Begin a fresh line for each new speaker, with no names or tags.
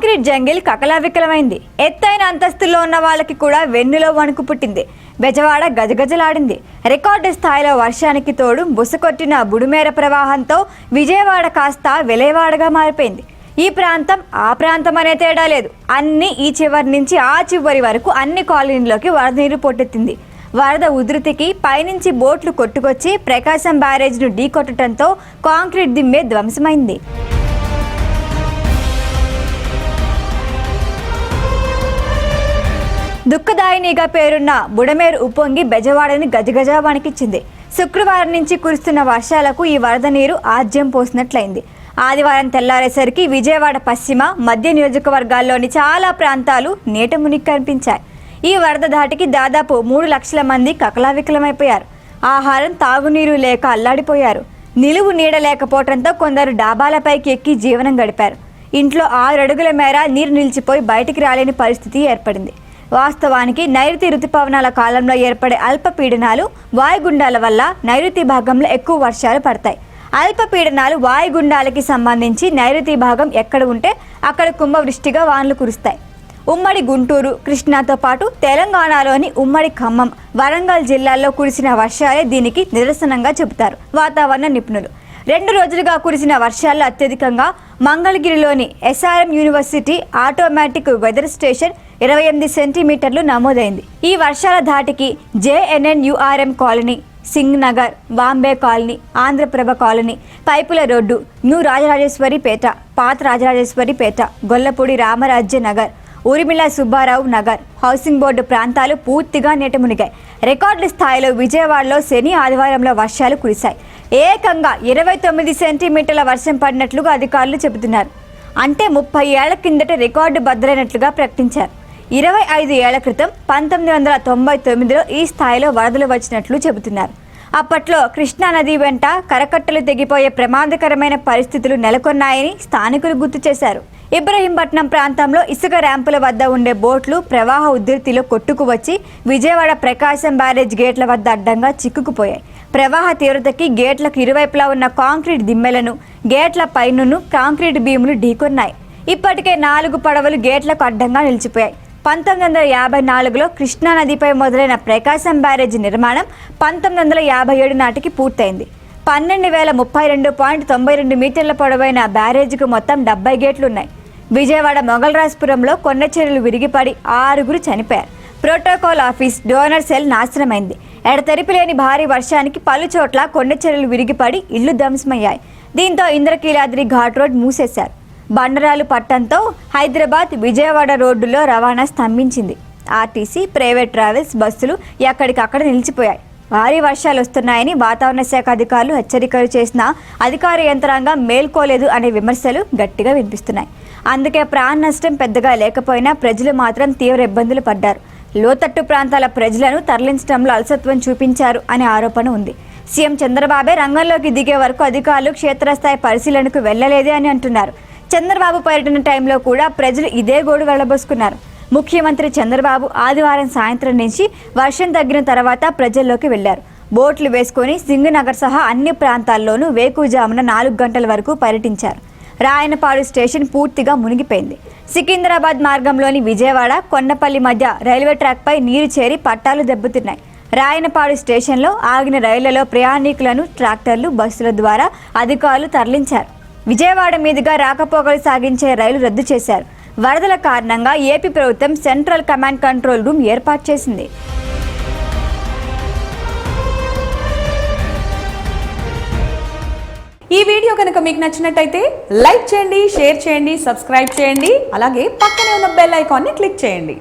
Concrete jungle కకలావికలమైంది. ఎత్తైన అంతస్తుల్లో ఉన్న వాళ్ళకి కూడా వెన్నులో వణుకు పుట్టింది. బెజవాడ గజగజలాడింది. రికార్డు స్థాయిలో వర్షానికి తోడు బుసకొట్టిన బుడుమేర ప్రవాహంతో విజయవాడ కాస్త వెలేవాడగా మారిపోయింది. ఈ ప్రాంతం ఆ ప్రాంతం అనే తేడా లేదు. అన్ని ఈ చివరి నుంచి ఆ చివరి వరకు అన్ని కాలనీల్లోకి వరద నీరు పొట్టెత్తింది. వరద ఉధృతికి పైనుంచి బోట్లు కొట్టుకొచ్చి ప్రకాశం బ్యారేజ్ను ఢీకొట్టడంతో కాంక్రీట్ దిమ్మే ధ్వంసమైంది. దుఃఖదాయినిగా పేరున్న బుడమేరు ఉప్పొంగి బెజవాడని గజగజ వణికిచ్చింది శుక్రవారం నుంచి కురుస్తున్న వర్షాలకు ఈ వరద నీరు ఆజ్యం పోసినట్లయింది. ఆదివారం తెల్లారేసరికి విజయవాడ పశ్చిమ మధ్య నియోజకవర్గాల్లోని చాలా ప్రాంతాలు నీట మునిగి కనిపించాయి. ఈ వరద ధాటికి దాదాపు మూడు లక్షల మంది కకలావికలమైపోయారు. ఆహారం తాగునీరు లేక అల్లాడిపోయారు. నిలువు నీడ లేకపోవడంతో కొందరు డాబాలపైకి ఎక్కి జీవనం గడిపారు. ఇంట్లో ఆరు అడుగుల మేర నీరు నిలిచిపోయి బయటికి రాలేని పరిస్థితి ఏర్పడింది. వాస్తవానికి నైరుతి రుతుపవనాల కాలంలో ఏర్పడే అల్పపీడనాలు వాయుగుండాల వల్ల నైరుతి భాగంలో ఎక్కువ వర్షాలు పడతాయి. అల్పపీడనాలు వాయుగుండాలకి సంబంధించి నైరుతి భాగం ఎక్కడ ఉంటే అక్కడ కుంభవృష్టిగా వానలు కురుస్తాయి. ఉమ్మడి గుంటూరు కృష్ణాతో పాటు తెలంగాణలోని ఉమ్మడి ఖమ్మం వరంగల్ జిల్లాల్లో కురిసిన వర్షాలే దీనికి నిదర్శనంగా చెబుతారు. వాతావరణ నిపుణులు రెండు రోజులుగా కురిసిన వర్షాల్లో అత్యధికంగా మంగళగిరిలోని SRM university automatic weather station ఇరవై ఎనిమిది సెంటీమీటర్లు నమోదైంది. ఈ వర్షాల ధాటికి JNNURM colony Singh Nagar Bombay colony Andhraprabha colony పైపుల రోడ్డు న్యూ రాజరాజేశ్వరి పేట పాత రాజరాజేశ్వరి పేట గొల్లపూడి రామరాజ్య నగర్ ఊరిమిళ సుబ్బారావు నగర్. హౌసింగ్ బోర్డు ప్రాంతాలు పూర్తిగా నీటమునిగాయి. రికార్డుల స్థాయిలో విజయవాడలో శని ఆదివారంలో వర్షాలు కురిశాయి. ఏకంగా ఇరవై తొమ్మిది సెంటీమీటర్ల వర్షం పడినట్లుగా అధికారులు చెబుతున్నారు. అంటే ముప్పై ఏళ్ళ కిందట రికార్డు బద్దలైనట్లుగా ప్రకటించారు. ఇరవై ఐదు ఏళ్ళ క్రితం పంతొమ్మిది వందల తొంభై తొమ్మిదిలో ఈ స్థాయిలో వరదలు వచ్చినట్లు చెబుతున్నారు. అప్పట్లో కృష్ణా నది వెంట కరకట్టలు తెగిపోయే ప్రమాదకరమైన పరిస్థితులు నెలకొన్నాయని స్థానికులు గుర్తు చేశారు. ఇబ్రహీంపట్నం ప్రాంతంలో ఇసుక ర్యాంపుల వద్ద ఉండే బోట్లు ప్రవాహ ఉధృతిలో కొట్టుకు వచ్చి విజయవాడ ప్రకాశం బ్యారేజ్ గేట్ల వద్ద అడ్డంగా చిక్కుకుపోయాయి. ప్రవాహ తీవ్రతకి గేట్లకు ఇరువైపులా ఉన్న కాంక్రీట్ దిమ్మెలను గేట్ల పైనను కాంక్రీట్ బీములు ఢీకొన్నాయి. ఇప్పటికే నాలుగు పడవలు గేట్లకు అడ్డంగా నిలిచిపోయాయి. పంతొమ్మిది వందల యాభై నాలుగులో కృష్ణా నదిపై మొదలైన ప్రకాశం బ్యారేజ్ నిర్మాణం పంతొమ్మిది వందల యాభై ఏడు నాటికి పూర్తయింది. పన్నెండు వేల ముప్పై రెండు పాయింట్ తొంభై రెండు మీటర్ల పొడవైన బ్యారేజీకి మొత్తం డెబ్బై గేట్లు ఉన్నాయి విజయవాడ మొగల్రాజ్పురంలో కొండ చర్యలు విరిగిపడి ఆరుగురు చనిపోయారు. ప్రోటోకాల్ ఆఫీస్ డోనర్ సెల్ నాశనమైంది. ఎడతెరిపి లేని భారీ వర్షానికి పలు చోట్ల కొండ చర్యలు విరిగిపడి ఇళ్ళు ధ్వంసమయ్యాయి. దీంతో ఇంద్రకీలాద్రి ఘాట్ రోడ్ మూసేశారు. బండరాలు పట్టంతో హైదరాబాద్ విజయవాడ రోడ్డులో రవాణా స్తంభించింది. ఆర్టీసీ ప్రైవేట్ ట్రావెల్స్ బస్సులు ఎక్కడికక్కడ నిలిచిపోయాయి. భారీ వర్షాలు వస్తున్నాయని వాతావరణ శాఖ అధికారులు హెచ్చరికలు చేసినా అధికార యంత్రాంగం మేల్కోలేదు అనే విమర్శలు గట్టిగా వినిపిస్తున్నాయి. అందుకే ప్రాణ నష్టం పెద్దగా లేకపోయినా ప్రజలు మాత్రం తీవ్ర ఇబ్బందులు పడ్డారు. లోతట్టు ప్రాంతాల ప్రజలను తరలించడంలో అలసత్వం చూపించారు అనే ఆరోపణ ఉంది. సీఎం చంద్రబాబే రంగంలోకి దిగే వరకు అధికారులు క్షేత్రస్థాయి పరిశీలనకు వెళ్ళలేదే అని అంటున్నారు. చంద్రబాబు పర్యటన టైంలో కూడా ప్రజలు ఇదే గోడు వెళ్ళబోసుకున్నారు. ముఖ్యమంత్రి చంద్రబాబు ఆదివారం సాయంత్రం నుంచి వర్షం తగ్గిన తర్వాత ప్రజల్లోకి వెళ్ళారు బోట్లు వేసుకొని సింగనగర్ సహా అన్ని ప్రాంతాల్లోనూ వేకుజామున నాలుగు గంటల వరకు పర్యటించారు. రాయనపాడు స్టేషన్ పూర్తిగా మునిగిపోయింది. సికింద్రాబాద్ మార్గంలోని విజయవాడ కొండపల్లి మధ్య రైల్వే ట్రాక్పై నీరు చేరి పట్టాలు దెబ్బతిన్నాయి. రాయనపాడు స్టేషన్లో ఆగిన రైళ్ళలో ప్రయాణికులను ట్రాక్టర్లు బస్సుల ద్వారా అధికారులు తరలించారు. విజయవాడ మీదుగా రాకపోకలు సాగించే రైలు రద్దు చేశారు. వరదల కారణంగా ఏపీ ప్రభుత్వం సెంట్రల్ కమాండ్ కంట్రోల్ రూమ్ ఏర్పాటు చేసింది.
ఈ వీడియో కనుక మీకు నచ్చినట్టయితే లైక్ చేయండి షేర్ చేయండి సబ్స్క్రైబ్ చేయండి అలాగే పక్కనే ఉన్న బెల్ ఐకాన్ని క్లిక్ చేయండి.